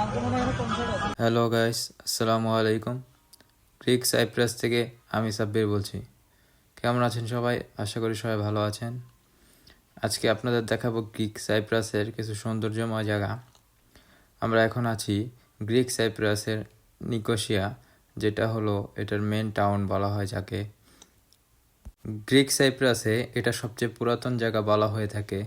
Hello guys, আসসালামু আলাইকুম। Greek cypress থেকে আমি সাব্বির বলছি। কেমন আছেন সবাই? আশা করি সবাই ভালো আছেন। আজকে আপনাদের দেখাবো গ্রিক সাইপ্রাসের কিছু সৌন্দর্যময় জায়গা। আমরা এখন আছি গ্রিক সাইপ্রাসের নিকোশিয়া, যেটা হলো এটার মেন টাউন বলা হয় যাকে। গ্রিক সাইপ্রাসে এটা সবচেয়ে পুরাতন জায়গা বলা হয়ে থাকে।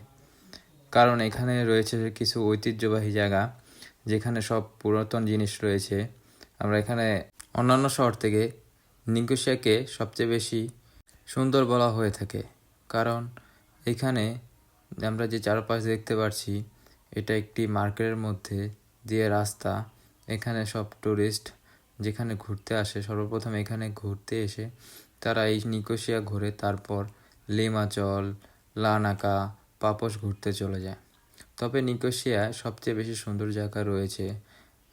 কারণ এখানে রয়েছে কিছু ঐতিহ্যবাহী জায়গা। যেখানে সব পুরাতন জিনিস রয়েছে। আমরা এখানে অন্যান্য শহর থেকে নিকোশিয়াকে সবচেয়ে বেশি সুন্দর বলা হয়ে থাকে। কারণ এখানে আমরা যে চারপাশ দেখতে পাচ্ছি এটা একটি মার্কেটের মধ্যে দিয়ে রাস্তা। এখানে সব টুরিস্ট যেখানে ঘুরতে আসে, সর্বপ্রথম এখানে ঘুরতে এসে তারা এই নিকোশিয়া ঘুরে, তারপর লিমাচল, লানাকা পাপস ঘুরতে চলে যায়। তবে নিকোশিয়ায় সবচেয়ে বেশি সুন্দর জায়গা রয়েছে।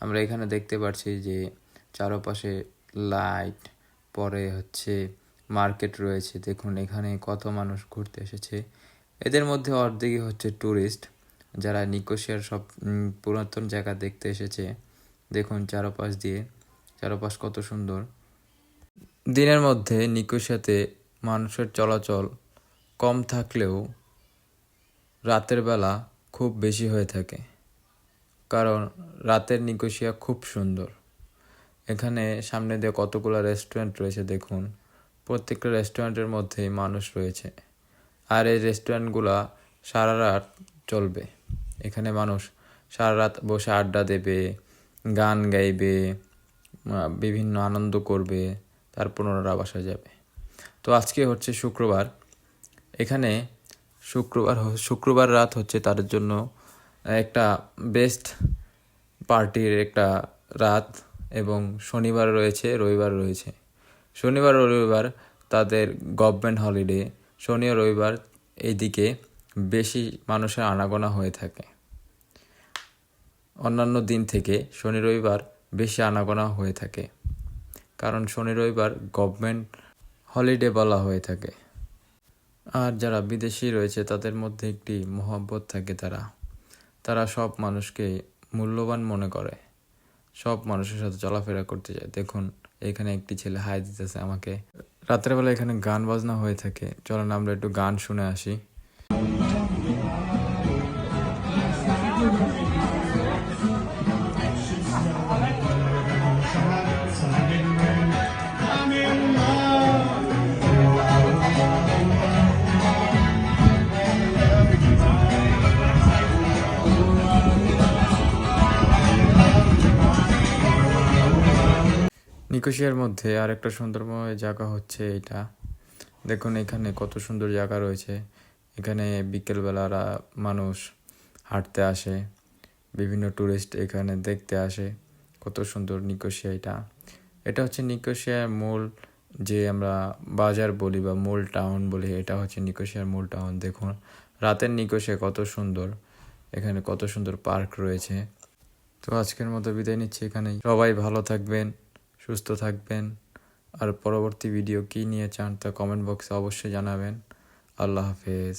আমরা এখানে দেখতে পাচ্ছি যে চারপাশে লাইট, পরে হচ্ছে মার্কেট রয়েছে। দেখুন, এখানে কত মানুষ ঘুরতে এসেছে। এদের মধ্যে অর্ধেকই হচ্ছে ট্যুরিস্ট যারা নিকোশিয়ার সব পুরাতন জায়গা দেখতে এসেছে। দেখুন চারপাশ দিয়ে, চারপাশ কত সুন্দর। দিনের মধ্যে নিকোশিয়াতে মানুষের চলাচল কম থাকলেও রাতের বেলা খুব বেশি হয়ে থাকে। কারণ রাতের নিকোশিয়া খুব সুন্দর। এখানে সামনে দিয়ে কতগুলো রেস্টুরেন্ট রয়েছে দেখুন। প্রত্যেকটা রেস্টুরেন্টের মধ্যেই মানুষ রয়েছে। আর এই রেস্টুরেন্টগুলা সারা রাত চলবে। এখানে মানুষ সারা রাত বসে আড্ডা দেবে, গান গাইবে বিভিন্ন আনন্দ করবে, তারপর ওনারা বাসায় যাবে। তো আজকে হচ্ছে শুক্রবার। এখানে শুক্রবার শুক্রবার রাত হচ্ছে তাদের জন্য একটা বেস্ট পার্টির একটা রাত এবং শনিবার রয়েছে, রবিবার রয়েছে। শনিবার ও রবিবার তাদের গভর্নমেন্ট হলিডে, শনি ও রবিবার এইদিকে বেশি মানুষের আনাগোনা হয়ে থাকে। অন্যান্য দিন থেকে শনি রবিবার বেশি আনাগোনা হয়ে থাকে। কারণ শনি রবিবার গভর্নমেন্ট হলিডে বলা হয়ে থাকে। আর যারা বিদেশি রয়েছে, তাদের মধ্যে একটি মহব্বত থাকে তারা। তারা সব মানুষকে মূল্যবান মনে করে। সব মানুষের সাথে চলাফেরা করতে যায়। দেখুন, এখানে একটি ছেলে হাই দিতেছে আমাকে। রাত্রেবেলা এখানে গান বাজনা হয়ে থাকে। চলেন আমরা একটু গান শুনে আসি। নিকোশিয়ার মধ্যে আরেকটা সুন্দরময় জায়গা হচ্ছে এটা। দেখুন এখানে কত সুন্দর জায়গা রয়েছে। এখানে বিকেলবেলারা মানুষ হাঁটতে আসে, বিভিন্ন ট্যুরিস্ট এখানে দেখতে আসে। কত সুন্দর নিকোশিয়া এটা। এটা হচ্ছে নিকোশিয়ার মূল যে আমরা বাজার বলি বা মূল টাউন বলি, এটা হচ্ছে নিকোশিয়ার মূল টাউন। দেখুন, রাতের নিকোশিয়া কত সুন্দর। এখানে কত সুন্দর পার্ক রয়েছে। তো আজকের মতো বিদায় নিচ্ছি এখানেই। সবাই ভালো থাকবেন। সুস্থ থাকবেন। আর পরবর্তী ভিডিও কী নিয়ে চান তা কমেন্ট বক্সে অবশ্যই জানাবেন। আল্লাহ হাফেজ।